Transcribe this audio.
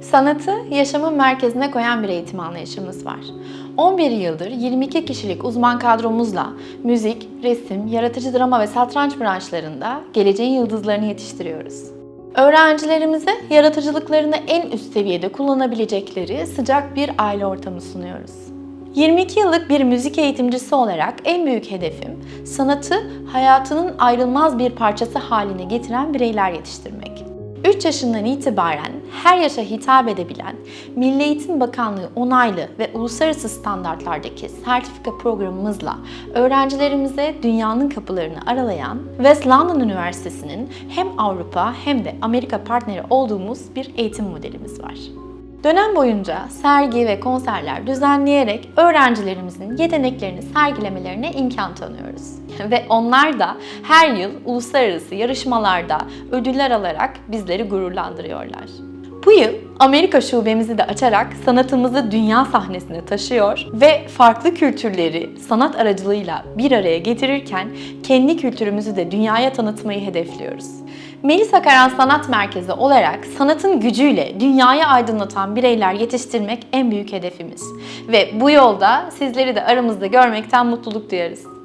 Sanatı yaşamın merkezine koyan bir eğitim anlayışımız var. 11 yıldır 22 kişilik uzman kadromuzla müzik, resim, yaratıcı drama ve satranç branşlarında geleceğin yıldızlarını yetiştiriyoruz. Öğrencilerimize yaratıcılıklarını en üst seviyede kullanabilecekleri sıcak bir aile ortamı sunuyoruz. 22 yıllık bir müzik eğitimcisi olarak en büyük hedefim sanatı hayatının ayrılmaz bir parçası haline getiren bireyler yetiştirmek. 3 yaşından itibaren her yaşa hitap edebilen, Milli Eğitim Bakanlığı onaylı ve uluslararası standartlardaki sertifika programımızla öğrencilerimize dünyanın kapılarını aralayan West London Üniversitesi'nin hem Avrupa hem de Amerika partneri olduğumuz bir eğitim modelimiz var. Dönem boyunca sergi ve konserler düzenleyerek öğrencilerimizin yeteneklerini sergilemelerine imkan tanıyoruz. Ve onlar da her yıl uluslararası yarışmalarda ödüller alarak bizleri gururlandırıyorlar. Bu yıl Amerika şubemizi de açarak sanatımızı dünya sahnesine taşıyor ve farklı kültürleri sanat aracılığıyla bir araya getirirken kendi kültürümüzü de dünyaya tanıtmayı hedefliyoruz. Melis Akaran Sanat Merkezi olarak sanatın gücüyle dünyayı aydınlatan bireyler yetiştirmek en büyük hedefimiz. Ve bu yolda sizleri de aramızda görmekten mutluluk duyarız.